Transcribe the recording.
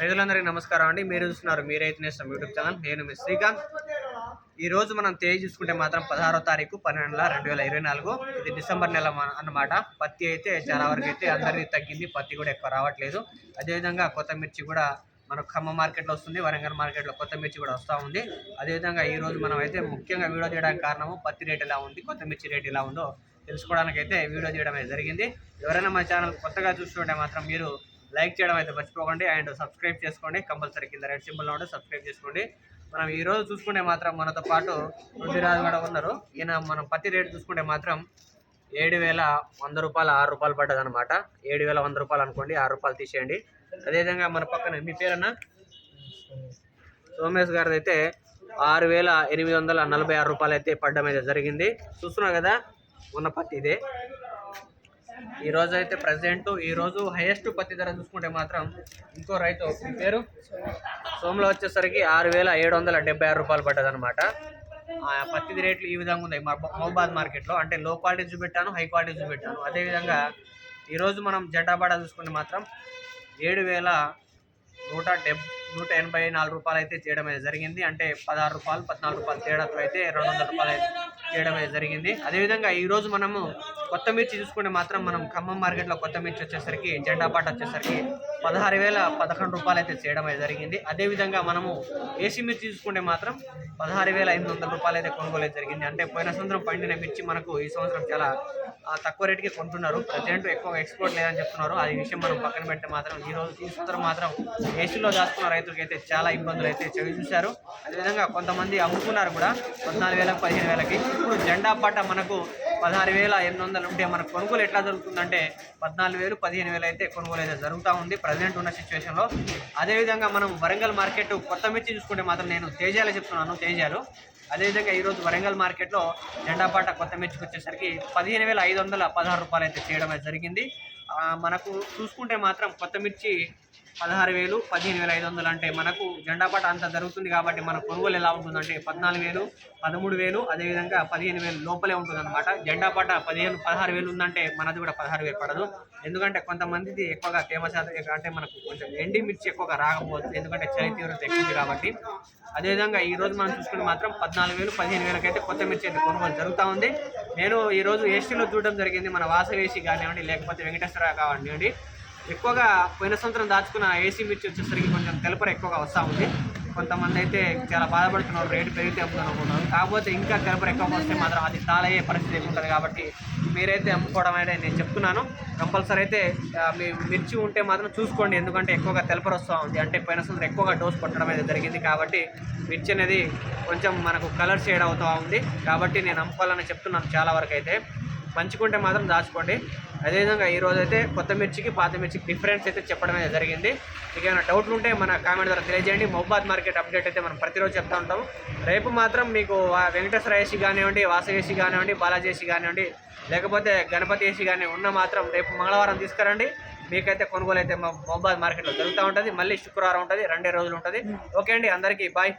రైతులందరికీ నమస్కారం అండి. మీరు చూస్తున్నారు మీ రైతు నేస్తం యూట్యూబ్ ఛానల్. నేను మీ శ్రీకాంత్. ఈ రోజు మనం తేదీ చూసుకుంటే మాత్రం పదహారో తారీఖు పన్నెండు నెల రెండు వేల ఇరవై నాలుగు. ఇది డిసెంబర్ నెల అన్నమాట. పత్తి అయితే చాలా వరకు అయితే అందరికీ తగ్గింది. పత్తి కూడా ఎక్కువ రావట్లేదు. అదేవిధంగా కొత్త మిర్చి కూడా మనకు ఖమ్మం మార్కెట్లో వస్తుంది. వరంగల్ మార్కెట్లో కొత్త మిర్చి కూడా వస్తూ ఉంది. అదేవిధంగా ఈ రోజు మనం అయితే ముఖ్యంగా వీడియో తీయడానికి కారణము పత్తి రేట్ ఎలా ఉంది కొత్త మిర్చి రేట్ ఎలా ఉందో తెలుసుకోవడానికి అయితే వీడియో తీయడం జరిగింది. ఎవరైనా మా ఛానల్ కొత్తగా చూస్తుంటే మాత్రం మీరు లైక్ చేయడం అయితే మర్చిపోకండి. అండ్ సబ్స్క్రైబ్ చేసుకోండి. కంపల్సరీ కింద రెడ్ సింబల్ ఉంటే సబ్స్క్రైబ్ చేసుకోండి. మనం ఈ రోజు చూసుకుంటే మాత్రం మనతో పాటు రుద్దిరాజు కూడా ఉన్నారు. ఈయన మనం పత్తి రేటు చూసుకుంటే మాత్రం ఏడు వేల వంద రూపాయలు ఆరు రూపాయలు పడ్డది అనమాట ఏడు వేల వంద రూపాయలు అనుకోండి ఆరు రూపాయలు తీసేయండి. అదేవిధంగా మన పక్కన మీ పేరన్నా? సోమేష్ గారిది అయితే ఆరు వేల ఎనిమిది వందల నలభై ఆరు రూపాయలు అయితే పడ్డం అయితే జరిగింది. చూస్తున్నావు కదా? ఉన్న పత్తి ఇదే. ఈ రోజు అయితే ప్రజెంట్ ఈ రోజు హైయెస్ట్ పత్తి ధర చూసుకుంటే మాత్రం ఇంకో రైతు మీ పేరు? సోమలో వచ్చేసరికి ఆరు వేల ఏడు వందల డెబ్బై ఆరు రూపాయలు పడ్డదనమాట పత్తి రేట్లు ఈ విధంగా ఉన్నాయి. మహబాద్ మార్కెట్లో అంటే లో క్వాలిటీ చూపెట్టాను హై క్వాలిటీ చూపెట్టాను. అదేవిధంగా ఈరోజు మనం జెండాబాడ చూసుకుంటే మాత్రం ఏడు వేల నూట డెబ్ నూట ఎనభై నాలుగు రూపాయలు అయితే చేయడం అయితే జరిగింది. అంటే పదహారు రూపాయలు పద్నాలుగు రూపాయలు తేడాతో అయితే రెండు వందల రూపాయలు అయితే చేయడం అయితే జరిగింది. అదేవిధంగా ఈరోజు మనము కొత్త మిర్చి చూసుకుంటే మాత్రం మనం ఖమ్మం మార్కెట్లో కొత్త మిర్చి వచ్చేసరికి జెండా పాట వచ్చేసరికి పదహారు వేల పదకొండు రూపాయలు అయితే చేయడం జరిగింది అదేవిధంగా మనము ఏసీ మిర్చి చూసుకుంటే మాత్రం పదహారు వేల ఐదు వందల రూపాయలు అయితే కొనుగోలు అయితే జరిగింది. అంటే పోయిన సంవత్సరం పండిన మిర్చి మనకు ఈ సంవత్సరం చాలా తక్కువ రేటుకి కొంటున్నారు. ప్రజెంట్ ఎక్కువ ఎక్స్పోర్ట్ లేదని చెప్తున్నారు. అది విషయం మనం పక్కన పెడితే మాత్రం ఈ రోజు ఈ సంవత్సరం మాత్రం ఏసీలో దాచుకున్న రైతులకి అయితే చాలా ఇబ్బందులు అయితే చవి చూశారు. అదేవిధంగా కొంతమంది అమ్ముకున్నారు కూడా. పద్నాలుగు వేలకు పదిహేను వేలకి. ఇప్పుడు జెండా పాట మనకు పదహారు వేల ఎనిమిది వందలు ఉంటే మనకు కొనుగోలు ఎట్లా జరుగుతుందంటే పద్నాలుగు వేలు పదిహేను వేలు అయితే కొనుగోలు అయితే జరుగుతూ ఉంది. ప్రజెంట్ ఉన్న సిచ్యువేషన్లో అదేవిధంగా మనం వరంగల్ మార్కెట్ కొత్త మిర్చి చూసుకుంటే మాత్రం నేను తేజాలే చెప్తున్నాను తేజాలు. అదేవిధంగా ఈరోజు వరంగల్ మార్కెట్లో జెండాపాట కొత్త మిర్చికి వచ్చేసరికి పదిహేను వేల ఐదు వందల పదహారు రూపాయలు అయితే చేయడం అయితే జరిగింది. మనకు చూసుకుంటే మాత్రం కొత్త మిర్చి పదహారు వేలు పదిహేను వేల ఐదు వందలు అంటే మనకు జెండాపాట అంత జరుగుతుంది కాబట్టి మన కొనుగోలు ఎలా ఉంటుందంటే పద్నాలుగు వేలు పదమూడు వేలు అదేవిధంగా పదిహేను వేలు లోపలే ఉంటుంది అనమాట జెండాపాట పదిహేను పదహారు వేలు ఉందంటే మనది కూడా పదహారు వేలు పడదు. ఎందుకంటే కొంతమందిది ఎక్కువగా తేమ శాతం అంటే మనకు కొంచెం ఎండి మిర్చి ఎక్కువగా రాకపోవచ్చు. ఎందుకంటే చలి తీవ్రత ఎక్కువ కాబట్టి. అదేవిధంగా ఈ రోజు మనం చూసుకుంటే మాత్రం పద్నాలుగు వేలు పదిహేను వేలకైతే కొత్త మిర్చి అయితే కొనుగోలు జరుగుతూ ఉంది. నేను ఈరోజు ఏసీలో చూడడం జరిగింది? మన వాసవేసి కానివ్వండి లేకపోతే వెంకటేశ్వర కానివ్వండి. ఎక్కువగా పోయిన సంవత్సరం దాచుకున్న ఏసీ మిర్చి వచ్చేసరికి కొంచెం తెలపర ఎక్కువగా వస్తూ ఉంది. కొంతమంది అయితే చాలా బాధపడుతున్నారు రేటు పెరిగితే అమ్ముతున్నారు కాకపోతే ఇంకా తెలపర ఎక్కువ వస్తే మాత్రం అది తాళయ్యే పరిస్థితి ఎక్కువ ఉంటుంది కాబట్టి మీరైతే అమ్ముకోవడం అనేది నేను చెప్తున్నాను. కంపల్సరీ అయితే మీ మిర్చి ఉంటే మాత్రం చూసుకోండి ఎందుకంటే ఎక్కువగా తెలపర వస్తూ ఉంది. అంటే పోయిన సంవత్సరం ఎక్కువగా డోస్ కొట్టడం అనేది జరిగింది కాబట్టి మిర్చి అనేది కొంచెం మనకు కలర్ షేడ్ అవుతూ ఉంది. కాబట్టి నేను అమ్ముకోవాలని చెప్తున్నాను చాలా వరకు అయితే. పంచుకుంటే మాత్రం దాచుకోండి. అదేవిధంగా ఈ అయితే కొత్త మిర్చికి పాత మిర్చికి డిఫరెన్స్ అయితే చెప్పడం అయితే జరిగింది. మీకు ఏమైనా డౌట్లు ఉంటే మన కామెంట్ ద్వారా తెలియజేయండి. మొహబాద్ మార్కెట్ అప్డేట్ అయితే మనం ప్రతిరోజు చెప్తా ఉంటాం రేపు మాత్రం మీకు వెంకటేశ్వర ఏసీ కానివ్వండి వాసవేసి కానివ్వండి బాలాజేసి కానివ్వండి లేకపోతే గణపతి ఏసీ కానీ ఉన్న మాత్రం రేపు మంగళవారం తీసుకురండి. మీకైతే కొనుగోలు అయితే మా మొహబాద్ మార్కెట్లో దొరుకుతూ ఉంటుంది. మళ్ళీ శుక్రవారం ఉంటుంది. రెండే రోజులు ఉంటుంది. ఓకే అండి. అందరికీ బాయ్.